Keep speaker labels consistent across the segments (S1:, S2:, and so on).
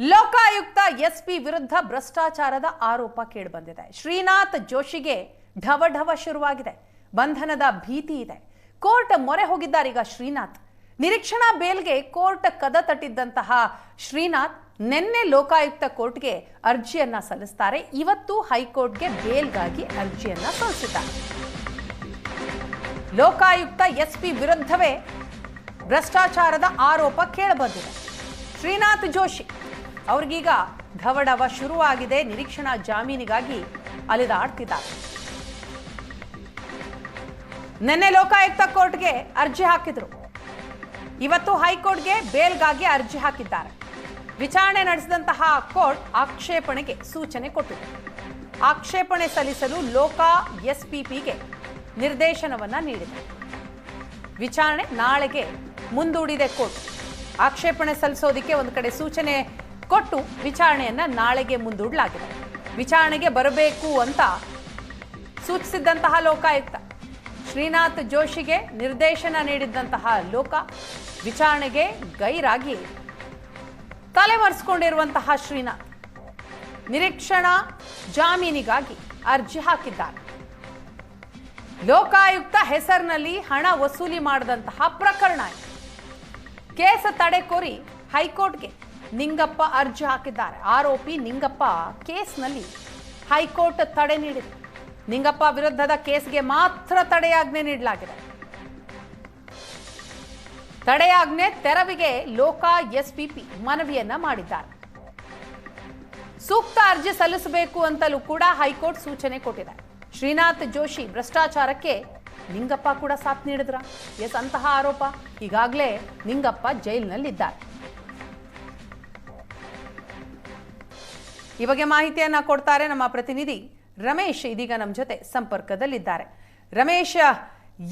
S1: Lokayukta SP ವಿರುದ್ಧ ಭ್ರಷ್ಟಾಚಾರದ ಆರೋಪ ಕೇಳಿಬಂದಿದೆ. ಶ್ರೀನಾಥ್ ಜೋಶಿಗೆ ಢವಢವ ಢವ ಶುರುವಾಗಿದೆ. ಬಂಧನದ ಭೀತಿ ಇದೆ. ಕೋರ್ಟ್ ಮೊರೆ ಹೋಗಿದ್ದಾರೆ ಈಗ ಶ್ರೀನಾಥ್. ನಿರೀಕ್ಷಣಾ ಬೇಲ್ಗೆ ಕೋರ್ಟ್ ಕದ ತಟ್ಟಿದ್ದಂತಹ ಶ್ರೀನಾಥ್ ನಿನ್ನೆ ಲೋಕಾಯುಕ್ತ ಕೋರ್ಟ್ಗೆ ಅರ್ಜಿಯನ್ನ ಸಲ್ಲಿಸ್ತಾರೆ. ಇವತ್ತು ಹೈಕೋರ್ಟ್ಗೆ ಬೇಲ್ಗಾಗಿ ಅರ್ಜಿಯನ್ನ ಸಲ್ಲಿಸಿದ್ದಾರೆ. ಲೋಕಾಯುಕ್ತ ಎಸ್ಪಿ ವಿರುದ್ಧವೇ ಭ್ರಷ್ಟಾಚಾರದ ಆರೋಪ ಕೇಳಬಂದಿದೆ. ಶ್ರೀನಾಥ್ ಜೋಶಿ ಅವ್ರಿಗೀಗ ಧವಡವ ಶುರುವಾಗಿದೆ. ನಿರೀಕ್ಷಣಾ ಜಾಮೀನಿಗಾಗಿ ಅಲೆದಾಡ್ತಿದ್ದಾರೆ ನಿನ್ನೆ ಲೋಕಾಯುಕ್ತ ಕೋರ್ಟ್ಗೆ ಅರ್ಜಿ ಹಾಕಿದ್ರು. ಇವತ್ತು ಹೈಕೋರ್ಟ್ಗೆ ಬೇಲ್ಗಾಗಿ ಅರ್ಜಿ ಹಾಕಿದ್ದಾರೆ. ವಿಚಾರಣೆ ನಡೆಸಿದಂತಹ ಕೋರ್ಟ್ ಆಕ್ಷೇಪಣೆಗೆ ಸೂಚನೆ ಕೊಟ್ಟಿದೆ. ಆಕ್ಷೇಪಣೆ ಸಲ್ಲಿಸಲು ಲೋಕಾ ಎಸ್ಪಿಪಿಗೆ ನಿರ್ದೇಶನವನ್ನ ನೀಡಿದೆ. ವಿಚಾರಣೆ ನಾಳೆಗೆ ಮುಂದೂಡಿದೆ ಕೋರ್ಟ್. ಆಕ್ಷೇಪಣೆ ಸಲ್ಲಿಸೋದಕ್ಕೆ ಒಂದು ಕಡೆ ಸೂಚನೆ ಕೊಟ್ಟು ವಿಚಾರಣೆಯನ್ನ ನಾಳೆಗೆ ಮುಂದೂಡಲಾಗಿದೆ. ವಿಚಾರಣೆಗೆ ಬರಬೇಕು ಅಂತ ಸೂಚಿಸಿದ್ದಂತಹ ಲೋಕಾಯುಕ್ತ. ಶ್ರೀನಾಥ್ ಜೋಶಿಗೆ ನಿರ್ದೇಶನ ನೀಡಿದ್ದಂತಹ ಲೋಕ ವಿಚಾರಣೆಗೆ ಗೈರಾಗಿ ತಲೆಮರೆಸ್ಕೊಂಡಿರುವಂತಹ ಶ್ರೀನಾಥ್ ನಿರೀಕ್ಷಣಾ ಜಾಮೀನಿಗಾಗಿ ಅರ್ಜಿ ಹಾಕಿದ್ದಾರೆ. ಲೋಕಾಯುಕ್ತ ಹೆಸರಿನಲ್ಲಿ ಹಣ ವಸೂಲಿ ಮಾಡಿದಂತಹ ಪ್ರಕರಣ ಕೇಸ ತಡೆ ಕೋರಿ ಹೈಕೋರ್ಟ್ಗೆ ನಿಂಗಪ್ಪ ಅರ್ಜಿ ಹಾಕಿದ್ದಾರೆ. ಆರೋಪಿ ನಿಂಗಪ್ಪ ಕೇಸ್ನಲ್ಲಿ ಹೈಕೋರ್ಟ್ ತಡೆ ನೀಡಿದೆ. ನಿಂಗಪ್ಪ ವಿರುದ್ಧದ ಕೇಸ್ಗೆ ಮಾತ್ರ ತಡೆಯಾಜ್ಞೆ ನೀಡಲಾಗಿದೆ. ತಡೆಯಾಜ್ಞೆ ತೆರವಿಗೆ ಲೋಕಾ ಎಸ್ಪಿಪಿ ಮನವಿಯನ್ನ ಮಾಡಿದ್ದಾರೆ. ಸೂಕ್ತ ಅರ್ಜಿ ಸಲ್ಲಿಸಬೇಕು ಅಂತಲೂ ಕೂಡ ಹೈಕೋರ್ಟ್ ಸೂಚನೆ ಕೊಟ್ಟಿದೆ. ಶ್ರೀನಾಥ್ ಜೋಶಿ ಭ್ರಷ್ಟಾಚಾರಕ್ಕೆ ನಿಂಗಪ್ಪ ಕೂಡ ಸಾಥ್ ನೀಡಿದ್ರ? ಎಸ್, ಅಂತಹ ಆರೋಪ. ಈಗಾಗಲೇ ನಿಂಗಪ್ಪ ಜೈಲಿನಲ್ಲಿದ್ದಾರೆ. ಈ ಬಗ್ಗೆ ಮಾಹಿತಿಯನ್ನ ಕೊಡ್ತಾರೆ ನಮ್ಮ ಪ್ರತಿನಿಧಿ ರಮೇಶ್ ಇದೀಗ ನಮ್ಮ ಜೊತೆ ಸಂಪರ್ಕದಲ್ಲಿದ್ದಾರೆ. ರಮೇಶ್,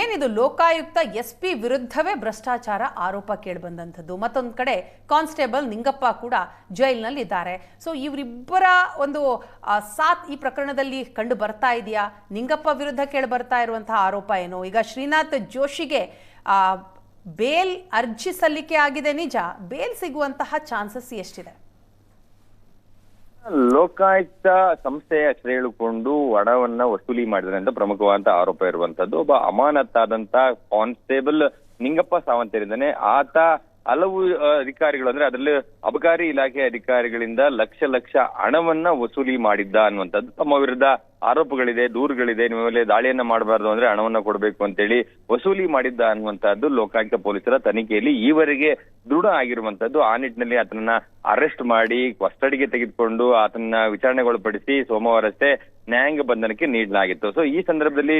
S1: ಏನಿದು ಲೋಕಾಯುಕ್ತ ಎಸ್ ಪಿ ವಿರುದ್ಧವೇ ಭ್ರಷ್ಟಾಚಾರ ಆರೋಪ ಕೇಳಿಬಂದಂಥದ್ದು? ಮತ್ತೊಂದು ಕಡೆ ಕಾನ್ಸ್ಟೇಬಲ್ ನಿಂಗಪ್ಪ ಕೂಡ ಜೈಲ್ನಲ್ಲಿದ್ದಾರೆ. ಸೊ ಇವರಿಬ್ಬರ ಒಂದು ಸಾತ್ ಈ ಪ್ರಕರಣದಲ್ಲಿ ಕಂಡು ಬರ್ತಾ ಇದೆಯಾ? ನಿಂಗಪ್ಪ ವಿರುದ್ಧ ಕೇಳಿ ಬರ್ತಾ ಇರುವಂತಹ ಆರೋಪ ಏನು? ಈಗ ಶ್ರೀನಾಥ್ ಜೋಶಿಗೆ ಬೇಲ್ ಅರ್ಜಿ ಸಲ್ಲಿಕೆ ಆಗಿದೆ ನಿಜ. ಬೇಲ್ ಸಿಗುವಂತಹ ಚಾನ್ಸಸ್ ಎಷ್ಟಿದೆ?
S2: ಲೋಕಾಯುಕ್ತ ಸಂಸ್ಥೆಯ ಹೇಳಿಕೊಂಡು ಹಣವನ್ನ ವಸೂಲಿ ಮಾಡಿದ್ರೆ ಅಂತ ಪ್ರಮುಖವಾದ ಆರೋಪ ಇರುವಂತದ್ದು. ಒಬ್ಬ ಅಮಾನತ್ತಾದಂತ ಕಾನ್ಸ್ಟೇಬಲ್ ನಿಂಗಪ್ಪ ಸಾವಂತ್ ಏನಿದ್ದಾನೆ ಆತ ಹಲವು ಅಧಿಕಾರಿಗಳು ಅಂದ್ರೆ ಅದರಲ್ಲಿ ಅಬಕಾರಿ ಇಲಾಖೆ ಅಧಿಕಾರಿಗಳಿಂದ ಲಕ್ಷ ಲಕ್ಷ ಹಣವನ್ನ ವಸೂಲಿ ಮಾಡಿದ್ದ ಅನ್ನುವಂಥದ್ದು ತಮ್ಮ ವಿರುದ್ಧ ಆರೋಪಗಳಿದೆ, ದೂರುಗಳಿದೆ, ನಿಮ್ಮ ಮೇಲೆ ದಾಳಿಯನ್ನ ಮಾಡಬಾರ್ದು ಅಂದ್ರೆ ಹಣವನ್ನ ಕೊಡಬೇಕು ಅಂತೇಳಿ ವಸೂಲಿ ಮಾಡಿದ್ದ ಅನ್ನುವಂತಹದ್ದು ಲೋಕಾಯುಕ್ತ ಪೊಲೀಸರ ತನಿಖೆಯಲ್ಲಿ ಈವರೆಗೆ ದೃಢ ಆಗಿರುವಂತದ್ದು ಆ ನಿಟ್ಟಿನಲ್ಲಿ ಆತನನ್ನ ಅರೆಸ್ಟ್ ಮಾಡಿ ಕಸ್ಟಡಿಗೆ ತೆಗೆದುಕೊಂಡು ಆತನ ವಿಚಾರಣೆಗೊಳಪಡಿಸಿ ಸೋಮವಾರಷ್ಟೇ ನ್ಯಾಯಾಂಗ ಬಂಧನಕ್ಕೆ ನೀಡಲಾಗಿತ್ತು. ಸೊ ಈ ಸಂದರ್ಭದಲ್ಲಿ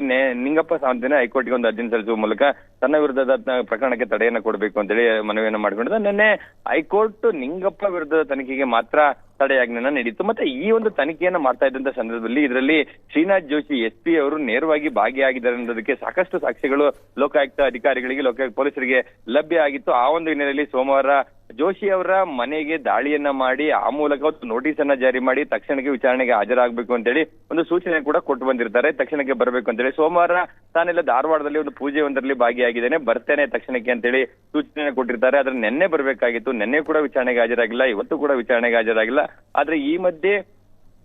S2: ನಿಂಗಪ್ಪ ಸಾವಂತನೇ ಹೈಕೋರ್ಟ್ಗೆ ಒಂದು ಅರ್ಜಿ ಸಲ್ಲಿಸುವ ಮೂಲಕ ತನ್ನ ವಿರುದ್ಧದ ಪ್ರಕರಣಕ್ಕೆ ತಡೆಯನ್ನ ಕೊಡಬೇಕು ಅಂತೇಳಿ ಮನವಿಯನ್ನ ಮಾಡಿಕೊಂಡಿದ್ದ. ನಿನ್ನೆ ಹೈಕೋರ್ಟ್ ನಿಂಗಪ್ಪ ವಿರುದ್ಧದ ತನಿಖೆಗೆ ಮಾತ್ರ ತಡೆಯಾಜ್ಞೆನ ನೀಡಿತ್ತು. ಮತ್ತೆ ಈ ಒಂದು ತನಿಖೆಯನ್ನ ಮಾಡ್ತಾ ಇದ್ದಂತ ಸಂದರ್ಭದಲ್ಲಿ ಇದರಲ್ಲಿ ಶ್ರೀನಾಥ್ ಜೋಶಿ, ಎಸ್ ಪಿ ಅವರು ನೇರವಾಗಿ ಭಾಗಿಯಾಗಿದ್ದಾರೆ ಅನ್ನೋದಕ್ಕೆ ಸಾಕಷ್ಟು ಸಾಕ್ಷಿಗಳು ಲೋಕಾಯುಕ್ತ ಅಧಿಕಾರಿಗಳಿಗೆ, ಲೋಕಾಯುಕ್ತ ಪೊಲೀಸರಿಗೆ ಲಭ್ಯ ಆಗಿತ್ತು. ಆ ಒಂದು ಹಿನ್ನೆಲೆಯಲ್ಲಿ ಸೋಮವಾರ ಜೋಶಿ ಅವರ ಮನೆಗೆ ದಾಳಿಯನ್ನ ಮಾಡಿ, ಆ ಮೂಲಕ ಒಂದು ನೋಟಿಸ್ ಅನ್ನ ಜಾರಿ ಮಾಡಿ ತಕ್ಷಣಕ್ಕೆ ವಿಚಾರಣೆಗೆ ಹಾಜರಾಗಬೇಕು ಅಂತೇಳಿ ಒಂದು ಸೂಚನೆ ಕೂಡ ಕೊಟ್ಟು ಬಂದಿರ್ತಾರೆ. ತಕ್ಷಣಕ್ಕೆ ಬರಬೇಕು ಅಂತೇಳಿ. ಸೋಮವಾರ ತಾನೆಲ್ಲ ಧಾರವಾಡದಲ್ಲಿ ಒಂದು ಪೂಜೆ ಒಂದರಲ್ಲಿ ಭಾಗಿಯಾಗಿದ್ದೇನೆ. ಬರ್ತೇನೆ ತಕ್ಷಣಕ್ಕೆ ಅಂತೇಳಿ ಸೂಚನೆ ಕೊಟ್ಟಿರ್ತಾರೆ. ಆದ್ರೆ ನಿನ್ನೆ ಬರಬೇಕಾಗಿತ್ತು. ನಿನ್ನೆ ಕೂಡ ವಿಚಾರಣೆಗೆ ಹಾಜರಾಗಿಲ್ಲ. ಇವತ್ತು ಕೂಡ ವಿಚಾರಣೆಗೆ ಹಾಜರಾಗಿಲ್ಲ. ಆದ್ರೆ ಈ ಮಧ್ಯೆ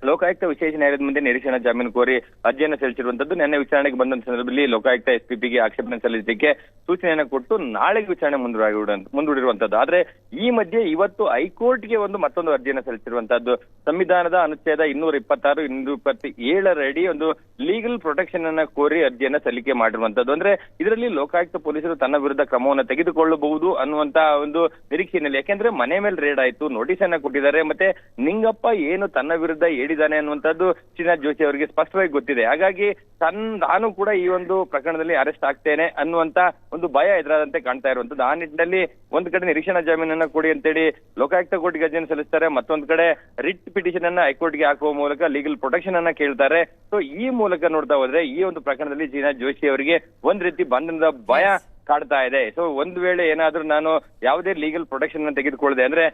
S2: ಲೋಕಾಯುಕ್ತ ವಿಶೇಷ ನ್ಯಾಯಾಲಯದ ಮುಂದೆ ನಿರೀಕ್ಷಣಾ ಜಾಮೀನು ಕೋರಿ ಅರ್ಜಿಯನ್ನು ಸಲ್ಲಿಸಿರುವಂತದ್ದು ನಿನ್ನೆ ವಿಚಾರಣೆಗೆ ಬಂದಂತ ಸಂದರ್ಭದಲ್ಲಿ ಲೋಕಾಯುಕ್ತ ಎಸ್ಪಿಪಿಗೆ ಆಕ್ಷೇಪಣೆ ಸಲ್ಲಿಸಲಿಕ್ಕೆ ಸೂಚನೆಯನ್ನು ಕೊಟ್ಟು ನಾಳೆಗೆ ವಿಚಾರಣೆ ಮುಂದೂಡಿರುವಂತ ಮುಂದೂಡಿರುವಂತದ್ದು. ಆದ್ರೆ ಈ ಮಧ್ಯೆ ಇವತ್ತು ಹೈಕೋರ್ಟ್ಗೆ ಒಂದು ಮತ್ತೊಂದು ಅರ್ಜಿಯನ್ನು ಸಲ್ಲಿಸಿರುವಂತಹದ್ದು. ಸಂವಿಧಾನದ ಅನುಚ್ಛೇದ ಇನ್ನೂರ ಇಪ್ಪತ್ತಾರು, ಇನ್ನೂರ ಇಪ್ಪತ್ತ ಏಳರಡಿ ಒಂದು ಲೀಗಲ್ ಪ್ರೊಟೆಕ್ಷನ್ ಅನ್ನ ಕೋರಿ ಅರ್ಜಿಯನ್ನ ಸಲ್ಲಿಕೆ ಮಾಡಿರುವಂತದ್ದು. ಅಂದ್ರೆ ಇದರಲ್ಲಿ ಲೋಕಾಯುಕ್ತ ಪೊಲೀಸರು ತನ್ನ ವಿರುದ್ಧ ಕ್ರಮವನ್ನು ತೆಗೆದುಕೊಳ್ಳಬಹುದು ಅನ್ನುವಂತ ಒಂದು ನಿರೀಕ್ಷೆಯಲ್ಲಿ. ಯಾಕೆಂದ್ರೆ ಮನೆ ಮೇಲೆ ರೇಡ್ ಆಯ್ತು ನೋಟಿಸ್ ಅನ್ನ ಕೊಟ್ಟಿದ್ದಾರೆ. ಮತ್ತೆ ನಿಂಗಪ್ಪ ಏನು ತನ್ನ ವಿರುದ್ಧ ಹೇಳಿದ್ದಾನೆ ಅನ್ನುವಂಥದ್ದು ಶ್ರೀನಾಥ್ ಜೋಶಿ ಅವರಿಗೆ ಸ್ಪಷ್ಟವಾಗಿ ಗೊತ್ತಿದೆ. ಹಾಗಾಗಿ ತನ್, ನಾನು ಕೂಡ ಈ ಒಂದು ಪ್ರಕರಣದಲ್ಲಿ ಅರೆಸ್ಟ್ ಆಗ್ತೇನೆ ಅನ್ನುವಂತ ಒಂದು ಭಯ ಎದುರಾದಂತೆ ಕಾಣ್ತಾ ಇರುವಂತದ್ದು ಆ ನಿಟ್ಟಿನಲ್ಲಿ ಒಂದ್ ಕಡೆ ನಿರೀಕ್ಷಣಾ ಜಾಮೀನನ್ನ ಕೊಡಿ ಅಂತೇಳಿ ಲೋಕಾಯುಕ್ತ ಕೋರ್ಟ್ಗೆ ಅರ್ಜಿಯನ್ನು ಸಲ್ಲಿಸ್ತಾರೆ, ಮತ್ತೊಂದ್ ಕಡೆ ರಿಟ್ ಪಿಟಿಷನ್ ಅನ್ನ ಹೈಕೋರ್ಟ್ಗೆ ಹಾಕುವ ಮೂಲಕ ಲೀಗಲ್ ಪ್ರೊಟೆಕ್ಷನ್ ಅನ್ನ ಕೇಳ್ತಾರೆ. ಸೊ ಈ ಮೂಲಕ ನೋಡ್ತಾ ಹೋದ್ರೆ ಈ ಒಂದು ಪ್ರಕರಣದಲ್ಲಿ ಶ್ರೀನಾಥ್ ಜೋಶಿ ಅವರಿಗೆ ಒಂದ್ ರೀತಿ ಬಂಧನದ ಭಯ ಕಾಡ್ತಾ ಇದೆ. ಸೊ ಒಂದ್ ವೇಳೆ ಏನಾದ್ರೂ ನಾನು ಯಾವುದೇ ಲೀಗಲ್ ಪ್ರೊಟೆಕ್ಷನ್ ತೆಗೆದುಕೊಳ್ಳದೆ ಅಂದ್ರೆ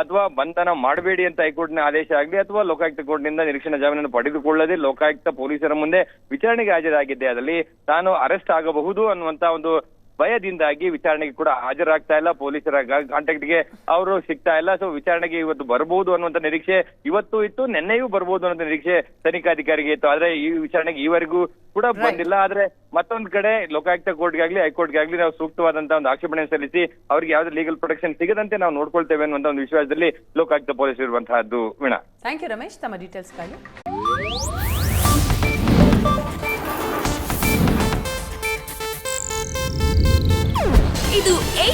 S2: ಅಥವಾ ಬಂಧನ ಮಾಡಬೇಡಿ ಅಂತ ಹೈಕೋರ್ಟ್ನ ಆದೇಶ ಆಗಲಿ ಅಥವಾ ಲೋಕಾಯುಕ್ತ ಕೋರ್ಟ್ನಿಂದ ನಿರೀಕ್ಷಣಾ ಜಾಮೀನನ್ನು ಪಡೆದುಕೊಳ್ಳದೆ ಲೋಕಾಯುಕ್ತ ಪೊಲೀಸರ ಮುಂದೆ ವಿಚಾರಣೆಗೆ ಹಾಜರಾಗಿದ್ದೆ, ಅದರಲ್ಲಿ ತಾನು ಅರೆಸ್ಟ್ ಆಗಬಹುದು ಅನ್ನುವಂತ ಒಂದು ಭಯದಿಂದಾಗಿ ವಿಚಾರಣೆಗೆ ಕೂಡ ಹಾಜರಾಗ್ತಾ ಇಲ್ಲ. ಪೊಲೀಸರ ಕಾಂಟ್ಯಾಕ್ಟ್ಗೆ ಅವರು ಸಿಗ್ತಾ ಇಲ್ಲ. ಸೊ ವಿಚಾರಣೆಗೆ ಇವತ್ತು ಬರಬಹುದು ಅನ್ನುವಂತ ನಿರೀಕ್ಷೆ ಇವತ್ತು ಇತ್ತು. ನಿನ್ನೆಯೂ ಬರಬಹುದು ಅನ್ನೋ ನಿರೀಕ್ಷೆ ತನಿಖಾಧಿಕಾರಿಗೆ ಇತ್ತು. ಆದ್ರೆ ಈ ವಿಚಾರಣೆಗೆ ಈವರೆಗೂ ಕೂಡ ಬಂದಿಲ್ಲ. ಆದ್ರೆ ಮತ್ತೊಂದ್ ಕಡೆ ಲೋಕಾಯುಕ್ತ ಕೋರ್ಟ್ಗಾಗ್ಲಿ ಆಗಲಿ ನಾವು ಸೂಕ್ತವಾದಂತಹ ಒಂದು ಆಕ್ಷೇಪಣೆ ಸಲ್ಲಿಸಿ ಅವ್ರಿಗೆ ಯಾವ್ದೇ ಲೀಗಲ್ ಪ್ರೊಟೆಕ್ಷನ್ ಸಿಗದಂತೆ ನಾವು ನೋಡ್ಕೊಳ್ತೇವೆ ಅನ್ನುವಂತ ಒಂದು ವಿಶ್ವಾಸದಲ್ಲಿ ಲೋಕಾಯುಕ್ತ ಪೊಲೀಸ್ ಇರುವಂತಹದ್ದು ವೀಣಾ.
S1: Thank you Ramesh. ತಮ್ಮ ಡೀಟೇಲ್ಸ್ಗಾಗಿ